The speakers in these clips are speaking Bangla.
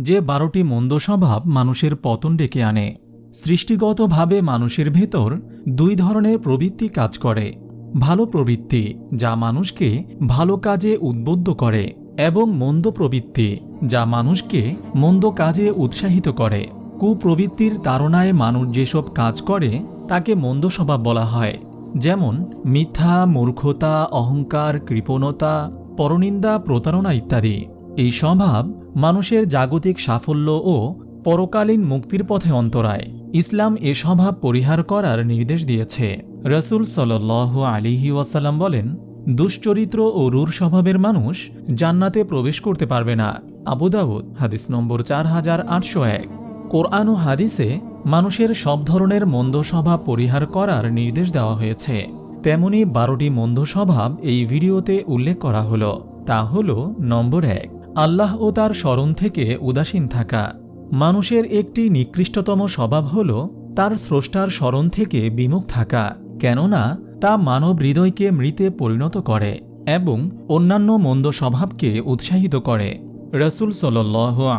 যে বারোটি মন্দ স্বভাব মানুষের পতন ডেকে আনে। সৃষ্টিগতভাবে মানুষের ভেতর দুই ধরনের প্রবৃত্তি কাজ করে। ভালো প্রবৃত্তি, যা মানুষকে ভালো কাজে উদ্বুদ্ধ করে, এবং মন্দ প্রবৃত্তি, যা মানুষকে মন্দ কাজে উৎসাহিত করে। কুপ্রবৃত্তির তাড়নায় মানুষ যেসব কাজ করে, তাকে মন্দ স্বভাব বলা হয়। যেমন, মিথ্যা, মূর্খতা, অহংকার, কৃপণতা, পরনিন্দা, প্রতারণা ইত্যাদি। এই স্বভাব মানুষের জাগতিক সাফল্য ও পরকালীন মুক্তির পথে অন্তরায়। ইসলাম এ স্বভাব পরিহার করার নির্দেশ দিয়েছে। রসুল সাল আলিহি ওয়াসাল্লাম বলেন, দুশ্চরিত্র ও রূর স্বভাবের মানুষ জান্নাতে প্রবেশ করতে পারবে না। আবু দাউদ, হাদিস নম্বর চার হাজার আটশো এক। কোরআন ও হাদিসে মানুষের সব ধরনের মন্দ স্বভাব পরিহার করার নির্দেশ দেওয়া হয়েছে। তেমনি বারোটি মন্দ স্বভাব এই ভিডিওতে উল্লেখ করা হলো। তা হল, নম্বর এক আল্লাহ ও তার স্মরণ থেকে উদাসীন থাকা। মানুষের একটি নিকৃষ্টতম স্বভাব হল তার স্রষ্টার স্মরণ থেকে বিমুখ থাকা, কেননা তা মানব হৃদয়কে মৃতে পরিণত করে এবং অন্যান্য মন্দ স্বভাবকে উৎসাহিত করে। রসুল সাল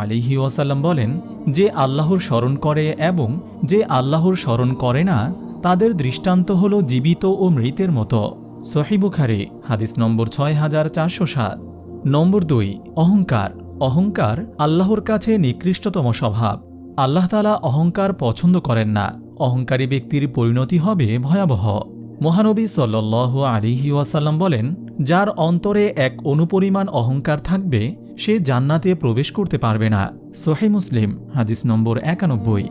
আলিহি ওয়াসাল্লাম বলেন যে আল্লাহর স্মরণ করে এবং যে আল্লাহর স্মরণ করে না, তাদের দৃষ্টান্ত হল জীবিত ও মৃতের মতো। সহিবুখারি হাদিস নম্বর ছয় হাজার চারশো সাত। নম্বর দুই, অহংকার। অহংকার আল্লাহর কাছে নিকৃষ্টতম স্বভাব। আল্লাহ তালা অহংকার পছন্দ করেন না। অহংকারী ব্যক্তির পরিণতি হবে ভয়াবহ। মহানবী সাল্ল আলিহি ওয়াসাল্লাম বলেন, যার অন্তরে এক অনুপরিমাণ অহংকার থাকবে, সে জান্নাতে প্রবেশ করতে পারবে না। সোহে মুসলিম, হাদিস নম্বর একানব্বই।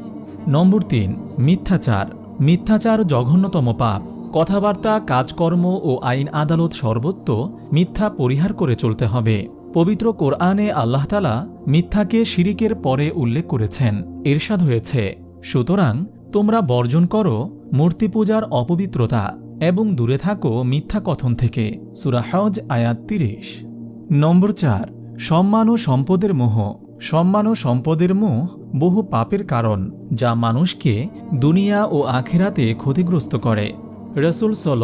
নম্বর তিন, মিথ্যাচার। মিথ্যাচার জঘন্যতম পাপ। কথাবার্তা, কাজকর্ম ও আইন আদালত সর্বত্র মিথ্যা পরিহার করে চলতে হবে। পবিত্র কোরআনে আল্লাহতালা মিথ্যাকে শিরিকের পরে উল্লেখ করেছেন। এরশাদ হয়েছে, সুতরাং তোমরা বর্জন করো মূর্তি পূজার অপবিত্রতা এবং দূরে থাকো মিথ্যা কথন থেকে। সুরাহজ আয়াত তিরিশ। নম্বর চার, সম্মান ও সম্পদের মোহ। সম্মান ও সম্পদের মোহ বহু পাপের কারণ, যা মানুষকে দুনিয়া ও আখেরাতে ক্ষতিগ্রস্ত করে। রসুল সাল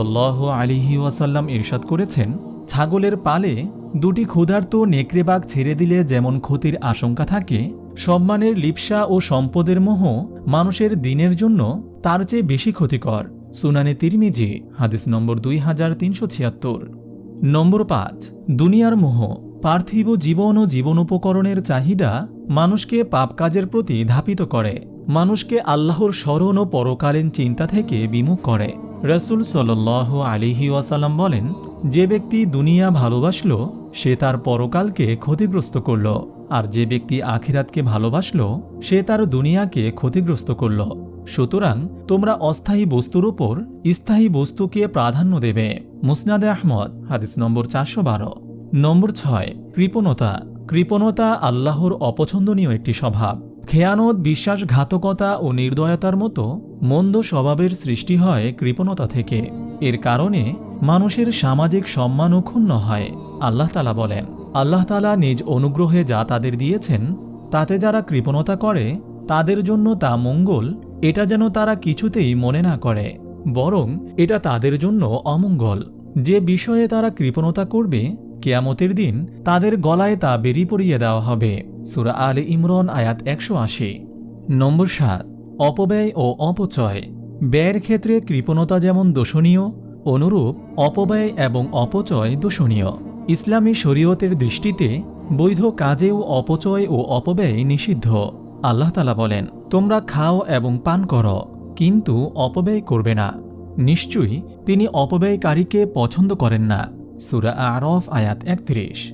আলিহি ওয়াসাল্লাম ইরশাদ করেছেন, ছাগলের পালে দুটি ক্ষুধার্ত নেকড়েবাগ ছেড়ে দিলে যেমন ক্ষতির আশঙ্কা থাকে, সম্মানের লিপসা ও সম্পদের মোহ মানুষের দিনের জন্য তার চেয়ে বেশি ক্ষতিকর। সুনানে তিরমিজি, হাদিস নম্বর দুই হাজার তিনশো ছিয়াত্তর। নম্বর পাঁচ, দুনিয়ার মোহ, পার্থিব জীবন ও জীবনোপকরণের চাহিদা মানুষকে পাপ কাজের প্রতি ধাপিত করে, মানুষকে আল্লাহর স্মরণ ও পরকালীন চিন্তা থেকে বিমুখ করে। রসুল সাল আলিহি ওয়াসাল্লাম বলেন, যে ব্যক্তি দুনিয়া ভালোবাসল, সে তার পরকালকে ক্ষতিগ্রস্ত করল, আর যে ব্যক্তি আখিরাতকে ভালোবাসল, সে তার দুনিয়াকে ক্ষতিগ্রস্ত করল। সুতরাং তোমরা অস্থায়ী বস্তুর উপর স্থায়ী বস্তুকে প্রাধান্য দেবে। মুসনাদে আহমদ, হাদিস নম্বর চারশো বারো। নম্বর ছয়, কৃপণতা। কৃপণতা আল্লাহর অপছন্দনীয় একটি স্বভাব। খেয়ানত, বিশ্বাসঘাতকতা ও নির্দয়তার মতো মন্দ স্বভাবের সৃষ্টি হয় কৃপণতা থেকে। এর কারণে মানুষের সামাজিক সম্মানও ক্ষুণ্ণ হয়, আল্লাহ তালা বলেন। আল্লাহ তালা নিজ অনুগ্রহে যা তাদের দিয়েছেন, তাতে যারা কৃপণতা করে, তাদের জন্য তা মঙ্গল, এটা যেন তারা কিছুতেই মনে না করে। বরং এটা তাদের জন্য অমঙ্গল। যে বিষয়ে তারা কৃপণতা করবে, কেয়ামতের দিন তাদের গলায় তা বেরিয়ে পড়িয়ে দেওয়া হবে। সুরা আলে ইমরন, আয়াত একশো আশি। নম্বর সাত, অপব্যয় ও অপচয়। ব্যয়ের ক্ষেত্রে কৃপণতা যেমন দোষণীয়, অনুরূপ অপব্যয় এবং অপচয় দোষণীয়। ইসলামী শরীয়তের দৃষ্টিতে বৈধ কাজেও অপচয় ও অপব্যয় নিষিদ্ধ। আল্লাহ তালা বলেন, তোমরা খাও এবং পান করো, কিন্তু অপব্যয় করবে না। নিশ্চয়ই তিনি অপব্যয়কারীকে পছন্দ করেন না। সুরা আরফ, আয়াত একত্রিশ।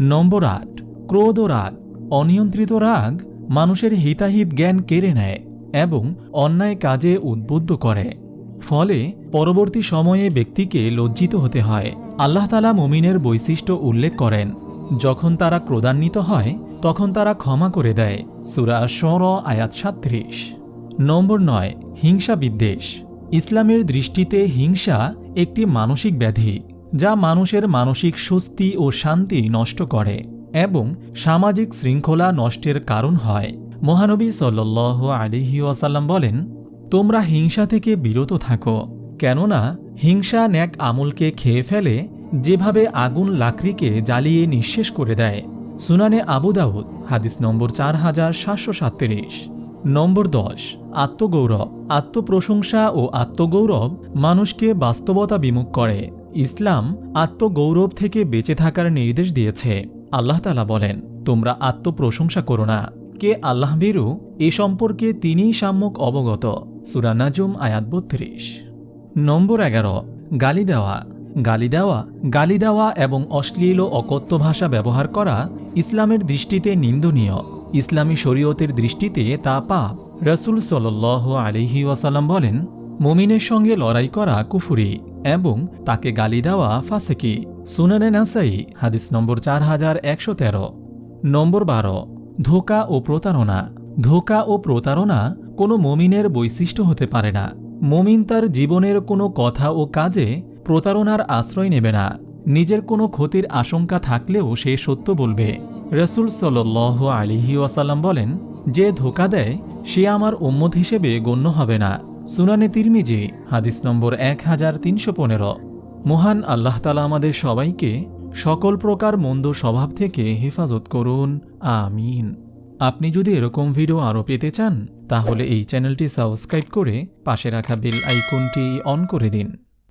নম্বর আট, ক্রোধ রাগ। অনিয়ন্ত্রিত রাগ মানুষের হিতাহিত জ্ঞান কেড়ে নেয় এবং অন্যায় কাজে উদ্বুদ্ধ করে। ফলে পরবর্তী সময়ে ব্যক্তিকে লজ্জিত হতে হয়। আল্লাহ তালা মুমিনের বৈশিষ্ট্য উল্লেখ করেন। যখন তারা ক্রোধান্বিত হয়, তখন তারা ক্ষমা করে দেয়। সুরা সর আয়াত সাত্রিশ নম্বর নয়, হিংসা বিদ্বেষ। ইসলামের দৃষ্টিতে হিংসা একটি মানসিক ব্যাধি, যা মানুষের মানসিক স্বস্তি ও শান্তি নষ্ট করে। এবং সামাজিক শৃঙ্খলা নষ্টের কারণ হয়। মহানবী সাল্ল আলিহি ওয়াসাল্লাম বলেন, তোমরা হিংসা থেকে বিরত থাকো, কেননা হিংসা ন্যাক আমলকে খেয়ে ফেলে, যেভাবে আগুন লাকড়িকে জ্বালিয়ে নিঃশেষ করে দেয়। সুনানে আবু দাউদ, হাদিস নম্বর চার হাজার সাতশো সাতত্রিশ। নম্বর দশ, আত্মগৌরব। আত্মপ্রশংসা ও আত্মগৌরব মানুষকে বাস্তবতা বিমুখ করে। ইসলাম আত্মগৌরব থেকে বেঁচে থাকার নির্দেশ দিয়েছে। আল্লাহ তালা বলেন, তোমরা আত্মপ্রশংসা করো না। কে আল্লাহ বেরু এ সম্পর্কে তিনিই সাম্যক অবগত। সুরানাজুম আয়াত বত্রিশ। নম্বর এগারো, গালি দেওয়া। গালি দেওয়া গালি দেওয়া এবং অশ্লীল ও অকথ্য ভাষা ব্যবহার করা ইসলামের দৃষ্টিতে নিন্দনীয়। ইসলামী শরীয়তের দৃষ্টিতে তা পাপ। রসুল সাল আলিহি ওয়াসাল্লাম বলেন, মুমিনের সঙ্গে লড়াই করা কুফুরি। এবং তাকে গালি দেওয়া ফাসেকি। সুনানে নাসাই, হাদিস নম্বর চার হাজার একশো তেরো। নম্বর বারো, ধোকা ও প্রতারণা। ধোকা ও প্রতারণা কোনো মমিনের বৈশিষ্ট্য হতে পারে না। মমিন তার জীবনের কোনো কথা ও কাজে প্রতারণার আশ্রয় নেবে না। নিজের কোনো ক্ষতির আশঙ্কা থাকলেও সে সত্য বলবে। রসুল সাল আলিহি ওয়াসাল্লাম বলেন, যে ধোকা দেয়, সে আমার উম্মত হিসেবে গণ্য হবে না। সুনানে তিরমিজি, হাদিস নম্বর এক হাজার তিনশো পনেরো। মহান আল্লাহতালা আমাদের সবাইকে সকল প্রকার মন্দ স্বভাব থেকে হেফাজত করুন। আমিন। আপনি যদি এরকম ভিডিও আরও পেতে চান, তাহলে এই চ্যানেলটি সাবস্ক্রাইব করে পাশে রাখা বেল আইকনটি অন করে দিন।